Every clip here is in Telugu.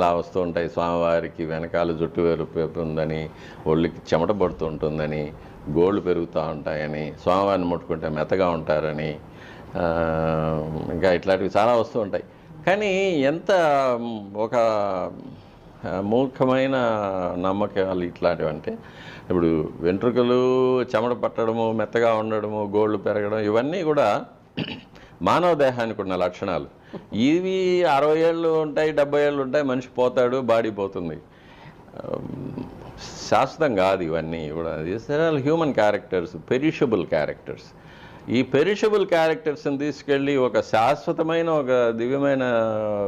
అలా వస్తూ ఉంటాయి. స్వామివారికి వెనకాల జుట్టు వెరుపు ఉందని ఒళ్ళకి చెమట పడుతూ ఉంటుందని గోళ్ళు పెరుగుతూ ఉంటాయని స్వామివారిని ముట్టుకుంటే మెత్తగా ఉంటారని ఇంకా ఇట్లాంటివి చాలా వస్తూ ఉంటాయి. కానీ ఎంత ఒక మూర్ఖమైన నమ్మకాలు ఇట్లాంటివి అంటే ఇప్పుడు వెంట్రుకలు చెమట పట్టడము మెత్తగా ఉండడము గోళ్ళు పెరగడం ఇవన్నీ కూడా మానవ దేహానికి ఉన్న లక్షణాలు. ఇవి అరవై ఏళ్ళు ఉంటాయి డెబ్బై ఏళ్ళు ఉంటాయి మనిషి పోతాడు బాడీ పోతుంది. శాశ్వతం కాదు ఇవన్నీ కూడా. All human characters perishable characters ఈ పెరిషబుల్ క్యారెక్టర్స్ని తీసుకెళ్ళి ఒక శాశ్వతమైన ఒక దివ్యమైన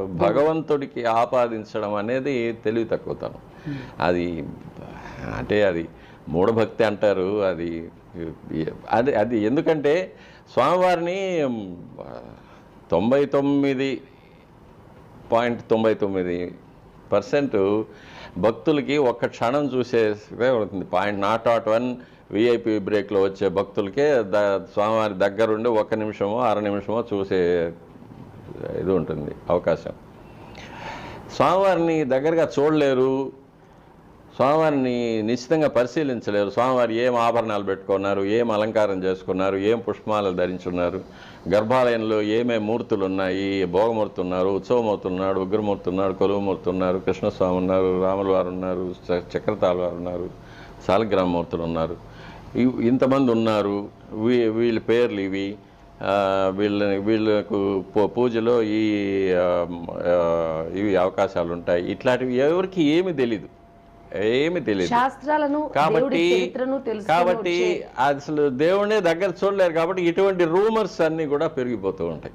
భగవంతుడికి ఆపాదించడం అనేది తెలివి తక్కువతనం. అది అంటే అది మూఢభక్తి అంటారు అది అది అది ఎందుకంటే స్వామివారిని తొంభై తొమ్మిది పాయింట్ తొంభై తొమ్మిది పర్సెంట్ భక్తులకి ఒక్క క్షణం చూసే ఉంటుంది. Point not not one VIP బ్రేక్లో వచ్చే భక్తులకే ద స్వామివారి దగ్గరుండి ఒక నిమిషమో అర నిమిషమో చూసే ఇది ఉంటుంది అవకాశం. స్వామివారిని దగ్గరగా చూడలేరు స్వామివారిని నిశ్చితంగా పరిశీలించలేరు. స్వామివారి ఏం ఆభరణాలు పెట్టుకున్నారు ఏం అలంకారం చేసుకున్నారు ఏం పుష్పమాలలు ధరించున్నారు గర్భాలయంలో ఏమేమి మూర్తులు ఉన్నాయి భోగమూర్తి ఉన్నారు ఉత్సవమూర్తి ఉన్నాడు ఉగ్రమూర్తి ఉన్నాడు కొలువుమూర్తి ఉన్నారు కృష్ణస్వామి ఉన్నారు రాములు వారు ఉన్నారు చ- వారు ఉన్నారు సాలగ్రామమూర్తులు ఉన్నారు. ఇంతమంది ఉన్నారు. వీ వీళ్ళ పేర్లు ఇవి. వీళ్ళని వీళ్ళ వీళ్ళకు పూ- పూజలో ఈ ఇవి అవకాశాలు ఉంటాయి ఇట్లాంటివి ఎవరికి ఏమి తెలీదు. ఏమీ తెలియదు శాస్త్రాలను కాబట్టి కాబట్టి అసలు దేవుడే దగ్గర చూడలేరు కాబట్టి ఇటువంటి రూమర్స్ అన్నీ కూడా పెరిగిపోతూ ఉంటాయి.